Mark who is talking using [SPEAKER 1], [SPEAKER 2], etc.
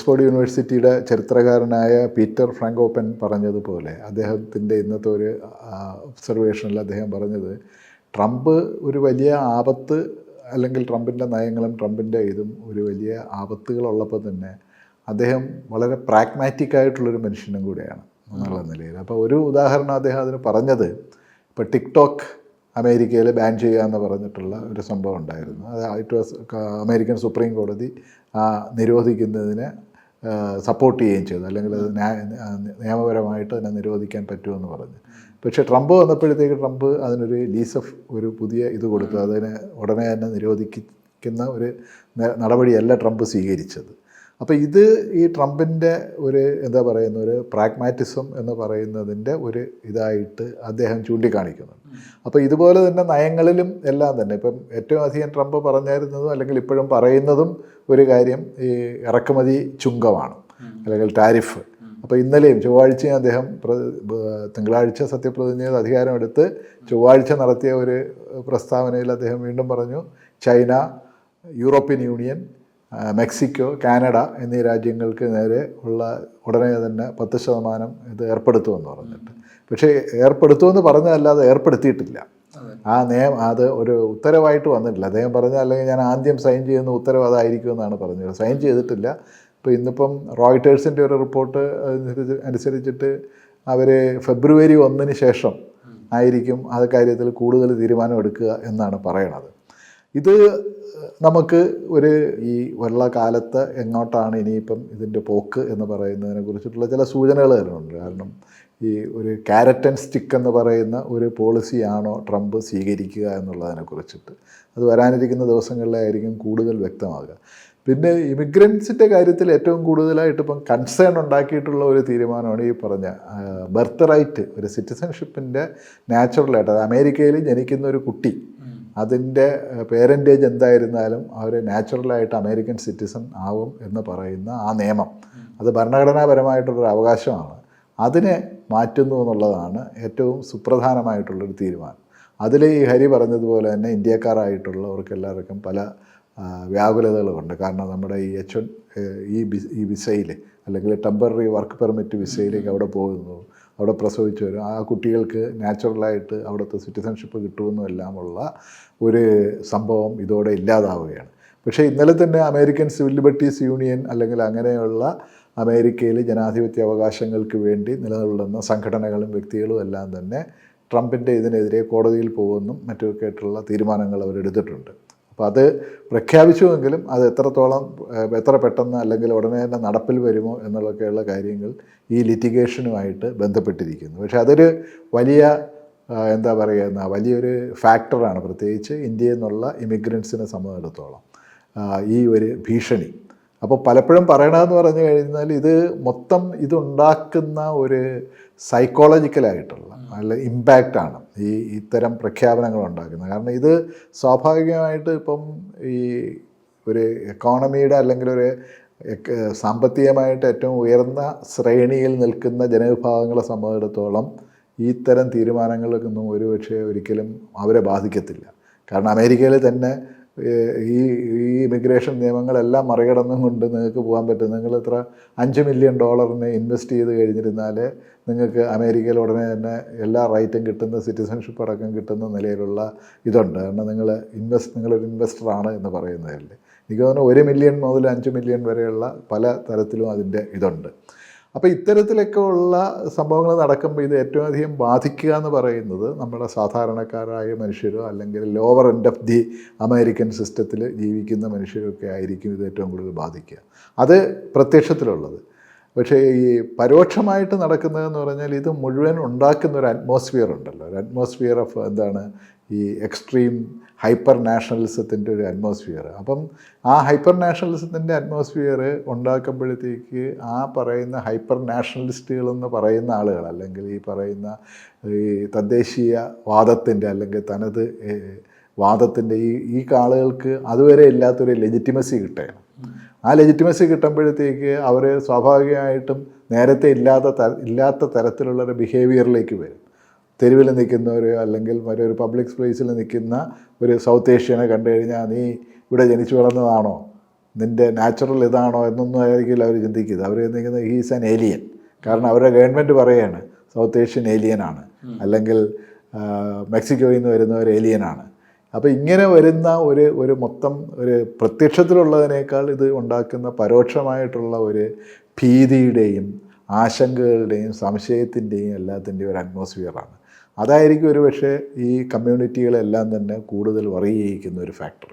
[SPEAKER 1] Oxford യൂണിവേഴ്സിറ്റിയുടെ ചരിത്രകാരനായ Peter ഫ്രാങ്കോപ്പൻ പറഞ്ഞതുപോലെ അദ്ദേഹത്തിന്റെ ഇന്നത്തെ ഒരു ഒബ്സർവേഷനിൽ അദ്ദേഹം പറഞ്ഞത് ട്രംപ് ഒരു വലിയ ആപത്ത് അല്ലെങ്കിൽ ട്രംപിന്റെ നയങ്ങളും ട്രംപിന്റെ ഇതും ഒരു വലിയ ആപത്തുകളുള്ളപ്പോൾ തന്നെ അദ്ദേഹം വളരെ പ്രാഗ്മാറ്റിക് ആയിട്ടുള്ളൊരു മനുഷ്യനും കൂടെയാണ് എന്നുള്ള നിലയിൽ. അപ്പോൾ ഒരു ഉദാഹരണം അദ്ദേഹം അതിന് പറഞ്ഞത് ഇപ്പോൾ ടിക്ടോക്ക് അമേരിക്കയിൽ ബാൻ ചെയ്യുക എന്ന് പറഞ്ഞിട്ടുള്ള ഒരു സംഭവം ഉണ്ടായിരുന്നു. അത് ഇറ്റ് വാസ് അമേരിക്കൻ സുപ്രീം കോടതി നിരോധിക്കുന്നതിന് നിരോധിക്കുന്നതിനെ സപ്പോർട്ട് ചെയ്യുകയും ചെയ്തു അല്ലെങ്കിൽ അത് നിയമപരമായിട്ട് അതിനെ നിരോധിക്കാൻ പറ്റുമെന്ന് പറഞ്ഞു. പക്ഷേ ട്രംപ് വന്നപ്പോഴത്തേക്ക് ട്രംപ് അതിനൊരു ലീസഫ് ഒരു പുതിയ ഇത് കൊടുത്തു. അതിനെ ഉടനെ തന്നെ നിരോധിക്കുന്ന ഒരു നടപടിയല്ല ട്രംപ് സ്വീകരിച്ചത്. അപ്പോൾ ഇത് ഈ ട്രംപിന്റെ ഒരു എന്താ പറയുന്ന ഒരു പ്രാഗ്മാറ്റിസം എന്ന് പറയുന്നതിന്റെ ഒരു ഇതായിട്ട് അദ്ദേഹം ചൂണ്ടിക്കാണിക്കുന്നുണ്ട്. അപ്പോൾ ഇതുപോലെ തന്നെ നയങ്ങളിലും എല്ലാം തന്നെ ഇപ്പം ഏറ്റവും അധികം ട്രംപ് പറഞ്ഞിരുന്നതും അല്ലെങ്കിൽ ഇപ്പോഴും പറയുന്നതും ഒരു കാര്യം ഈ ഇറക്കുമതി ചുങ്കമാണ് അല്ലെങ്കിൽ ടാരിഫ്. അപ്പോൾ ഇന്നലെയും ചൊവ്വാഴ്ചയും അദ്ദേഹം തിങ്കളാഴ്ച സത്യപ്രതിജ്ഞ അധികാരമെടുത്ത് ചൊവ്വാഴ്ച നടത്തിയ ഒരു പ്രസ്താവനയിൽ അദ്ദേഹം വീണ്ടും പറഞ്ഞു China European Union Mexico Canada എന്നീ രാജ്യങ്ങൾക്ക് നേരെ ഉള്ള ഉടനെ തന്നെ പത്ത് ശതമാനം ഇത് ഏർപ്പെടുത്തുമെന്ന് പറഞ്ഞിട്ട്. പക്ഷേ ഏർപ്പെടുത്തുമെന്ന് പറഞ്ഞതല്ലാതെ ഏർപ്പെടുത്തിയിട്ടില്ല. ആ നിയമം അത് ഒരു ഉത്തരവായിട്ട് വന്നിട്ടില്ല. അദ്ദേഹം പറഞ്ഞ അല്ലെങ്കിൽ ഞാൻ ആദ്യം സൈൻ ചെയ്യുന്ന ഉത്തരവ് അതായിരിക്കും എന്നാണ് പറഞ്ഞത്. സൈൻ ചെയ്തിട്ടില്ല. ഇപ്പോൾ ഇന്നിപ്പം റോയിട്ടേഴ്സിന്റെ ഒരു റിപ്പോർട്ട് അനുസരിച്ച് അനുസരിച്ചിട്ട് അവർ ഫെബ്രുവരി ഒന്നിന് ശേഷം ആയിരിക്കും അത് കാര്യത്തിൽ കൂടുതൽ തീരുമാനം എടുക്കുക എന്നാണ് പറയണത്. ഇത് നമുക്ക് ഒരു ഈ വെള്ള കാലത്ത് എങ്ങോട്ടാണ് ഇനിയിപ്പം ഇതിന്റെ പോക്ക് എന്ന് പറയുന്നതിനെ കുറിച്ചിട്ടുള്ള ചില സൂചനകൾ തരുന്നുണ്ട് കാരണം ഈ ഒരു ക്യാരറ്റ് ആൻഡ് സ്റ്റിക്ക് എന്ന് പറയുന്ന ഒരു പോളിസിയാണോ ട്രംപ് സ്വീകരിക്കുക എന്നുള്ളതിനെ കുറിച്ചിട്ട്. അത് വരാനിരിക്കുന്ന ദിവസങ്ങളിലായിരിക്കും കൂടുതൽ വ്യക്തമാകുക. പിന്നെ ഇമിഗ്രൻസിന്റെ കാര്യത്തിൽ ഏറ്റവും കൂടുതലായിട്ട് ഇപ്പം കൺസേൺ ഉണ്ടാക്കിയിട്ടുള്ള ഒരു തീരുമാനമാണ് ഈ പറഞ്ഞ ബർത്ത് റൈറ്റ് ഒരു സിറ്റിസൺഷിപ്പിന്റെ നാച്ചുറലായിട്ട് അത് അമേരിക്കയിൽ ജനിക്കുന്ന ഒരു കുട്ടി അതിന്റെ പേരന്റേജ് എന്തായിരുന്നാലും അവർ നാച്ചുറലായിട്ട് അമേരിക്കൻ സിറ്റിസൺ ആവും എന്ന് പറയുന്ന ആ നിയമം. അത് ഭരണഘടനാപരമായിട്ടുള്ളൊരു അവകാശമാണ്. അതിനെ മാറ്റുന്നു എന്നുള്ളതാണ് ഏറ്റവും സുപ്രധാനമായിട്ടുള്ളൊരു തീരുമാനം. അതിൽ ഈ ഹരി പറഞ്ഞതുപോലെ തന്നെ ഇന്ത്യക്കാരായിട്ടുള്ളവർക്ക് എല്ലാവർക്കും പല വ്യാകുലതകളുണ്ട്. കാരണം നമ്മുടെ ഈ എച്ച് ഈ ഈ വിസയിൽ അല്ലെങ്കിൽ ടെമ്പററി വർക്ക് പെർമിറ്റ് വിസയിലേക്ക് അവിടെ പോകുന്നു. അവിടെ പ്രസവിച്ചു വരും. ആ കുട്ടികൾക്ക് നാച്ചുറലായിട്ട് അവിടുത്തെ സിറ്റിസൺഷിപ്പ് കിട്ടുമെന്നും എല്ലാമുള്ള ഒരു സംഭവം ഇതോടെ ഇല്ലാതാവുകയാണ്. പക്ഷേ ഇന്നലെ തന്നെ അമേരിക്കൻ സിവിൽ ലിബർട്ടീസ് യൂണിയൻ അല്ലെങ്കിൽ അങ്ങനെയുള്ള അമേരിക്കയിൽ ജനാധിപത്യ അവകാശങ്ങൾക്ക് വേണ്ടി നിലനിൽക്കുന്ന സംഘടനകളും വ്യക്തികളും എല്ലാം തന്നെ ട്രംപിന്റെ ഇതിനെതിരെ കോടതിയിൽ പോകുമെന്നും മറ്റുമൊക്കെ ആയിട്ടുള്ള തീരുമാനങ്ങൾ അവരെടുത്തിട്ടുണ്ട്. അപ്പോൾ അത് പ്രഖ്യാപിച്ചുവെങ്കിലും അത് എത്രത്തോളം എത്ര പെട്ടെന്ന് അല്ലെങ്കിൽ ഉടനെ തന്നെ നടപ്പിൽ വരുമോ എന്നുള്ളൊക്കെയുള്ള കാര്യങ്ങൾ ഈ ലിറ്റിഗേഷനുമായിട്ട് ബന്ധപ്പെട്ടിരിക്കുന്നു. പക്ഷേ അതൊരു വലിയ എന്താ പറയുക വലിയൊരു ഫാക്ടറാണ്. പ്രത്യേകിച്ച് ഇന്ത്യയിൽ നിന്നുള്ള ഇമിഗ്രൻസിനെ സംബന്ധിച്ചിടത്തോളം. ഈ ഒരു ഭീഷണി. അപ്പോൾ പലപ്പോഴും പറയണമെന്ന് പറഞ്ഞു കഴിഞ്ഞാൽ ഇത് മൊത്തം ഇതുണ്ടാക്കുന്ന ഒരു സൈക്കോളജിക്കലായിട്ടുള്ള നല്ല ഇമ്പാക്റ്റാണ് ഈ ഇത്തരം പ്രഖ്യാപനങ്ങൾ ഉണ്ടാക്കുന്നത്. കാരണം ഇത് സ്വാഭാവികമായിട്ട് ഇപ്പം ഈ ഒരു എക്കോണമിയുടെ അല്ലെങ്കിൽ ഒരു സാമ്പത്തികമായിട്ട് ഏറ്റവും ഉയർന്ന ശ്രേണിയിൽ നിൽക്കുന്ന ജനവിഭാഗങ്ങളെ സംബന്ധിച്ചിടത്തോളം ഈ തരം തീരുമാനങ്ങൾക്കൊന്നും ഒരുപക്ഷെ ഒരിക്കലും അവരെ ബാധിക്കത്തില്ല. കാരണം അമേരിക്കയിൽ തന്നെ ഈ ഈ ഇമിഗ്രേഷൻ നിയമങ്ങളെല്ലാം മറികടന്നും കൊണ്ട് നിങ്ങൾക്ക് പോകാൻ പറ്റും. നിങ്ങൾ എത്ര അഞ്ച് മില്യൺ ഡോളറിന് ഇൻവെസ്റ്റ് ചെയ്ത് കഴിഞ്ഞിരുന്നാൽ നിങ്ങൾക്ക് അമേരിക്കയിൽ ഉടനെ തന്നെ എല്ലാ റൈറ്റും കിട്ടുന്ന സിറ്റിസൺഷിപ്പ് അടക്കം കിട്ടുന്ന നിലയിലുള്ള ഇതുണ്ട്. കാരണം നിങ്ങൾ ഇൻവെസ്റ്റ് നിങ്ങളൊരു ഇൻവെസ്റ്ററാണ് എന്ന് പറയുന്നതല്ലേ. എനിക്ക് തോന്നുന്നു ഒരു മില്യൺ മുതൽ അഞ്ച് മില്യൺ വരെയുള്ള പല തരത്തിലും അതിന്റെ ഇതുണ്ട്. അപ്പോൾ ഇത്തരത്തിലൊക്കെ ഉള്ള സംഭവങ്ങൾ നടക്കുമ്പോൾ ഇത് ഏറ്റവും അധികം ബാധിക്കുക എന്ന് പറയുന്നത് നമ്മുടെ സാധാരണക്കാരായ മനുഷ്യരോ അല്ലെങ്കിൽ lower end of the American സിസ്റ്റത്തിൽ ജീവിക്കുന്ന മനുഷ്യരൊക്കെ ആയിരിക്കും ഇത് ഏറ്റവും കൂടുതൽ ബാധിക്കുക. അത് പ്രത്യക്ഷത്തിലുള്ളത്. പക്ഷേ ഈ പരോക്ഷമായിട്ട് നടക്കുന്നതെന്ന് പറഞ്ഞാൽ ഇത് മുഴുവൻ ഉണ്ടാക്കുന്ന ഒരു അറ്റ്മോസ്ഫിയർ ഉണ്ടല്ലോ. ഒരു അറ്റ്മോസ്ഫിയർ ഓഫ് എന്താണ്? ഈ എക്സ്ട്രീം ഹൈപ്പർ നാഷണലിസത്തിന്റെ ഒരു അറ്റ്മോസ്ഫിയർ അപ്പം ആ ഹൈപ്പർ നാഷണലിസത്തിന്റെ അറ്റ്മോസ്ഫിയർ ഉണ്ടാക്കുമ്പോഴത്തേക്ക് ആ പറയുന്ന ഹൈപ്പർ നാഷണലിസ്റ്റുകളെന്ന് പറയുന്ന ആളുകൾ അല്ലെങ്കിൽ ഈ പറയുന്ന ഈ തദ്ദേശീയ വാദത്തിന്റെ അല്ലെങ്കിൽ തനത് വാദത്തിന്റെ ഈ ഈ ആളുകൾക്ക് അതുവരെ ഇല്ലാത്തൊരു ലെജിറ്റിമസി കിട്ടുകയാണ് ആ ലെജിറ്റിമസി കിട്ടുമ്പോഴത്തേക്ക് അവർ സ്വാഭാവികമായിട്ടും നേരത്തെ ഇല്ലാത്ത തര ഇല്ലാത്ത തരത്തിലുള്ള ഒരു ബിഹേവിയറിലേക്ക് വരും. തെരുവിൽ നിൽക്കുന്നവർ അല്ലെങ്കിൽ മറ്റൊരു പബ്ലിക് പ്ലേസിൽ നിൽക്കുന്ന ഒരു സൗത്ത് ഏഷ്യനെ കണ്ടു കഴിഞ്ഞാൽ നീ ഇവിടെ ജനിച്ചു വളർന്നതാണോ? നിന്റെ നാച്ചുറൽ ഇതാണോ എന്നൊന്നും ആയിരിക്കില്ല അവർ ചിന്തിക്കുന്നത്. അവർ ചിന്തിക്കുന്നത് ഹീസ് ആൻ ഏലിയൻ കാരണം അവരുടെ ഗവൺമെന്റ് പറയുകയാണ് സൗത്ത് ഏഷ്യൻ ഏലിയനാണ് അല്ലെങ്കിൽ മെക്സിക്കോയിൽ നിന്ന് വരുന്നവർ ഏലിയനാണ് അപ്പോൾ ഇങ്ങനെ വരുന്ന ഒരു ഒരു മൊത്തം ഒരു പ്രത്യക്ഷത്തിലുള്ളതിനേക്കാൾ ഇത് ഉണ്ടാക്കുന്ന പരോക്ഷമായിട്ടുള്ള ഒരു ഭീതിയുടെയും ആശങ്കകളുടെയും സംശയത്തിന്റെയും എല്ലാത്തിന്റെയും ഒരു അറ്റ്മോസ്ഫിയറാണ് അതായിരിക്കും ഒരു പക്ഷേ ഈ കമ്മ്യൂണിറ്റികളെല്ലാം തന്നെ കൂടുതൽ വറി ഒരു ഫാക്ടർ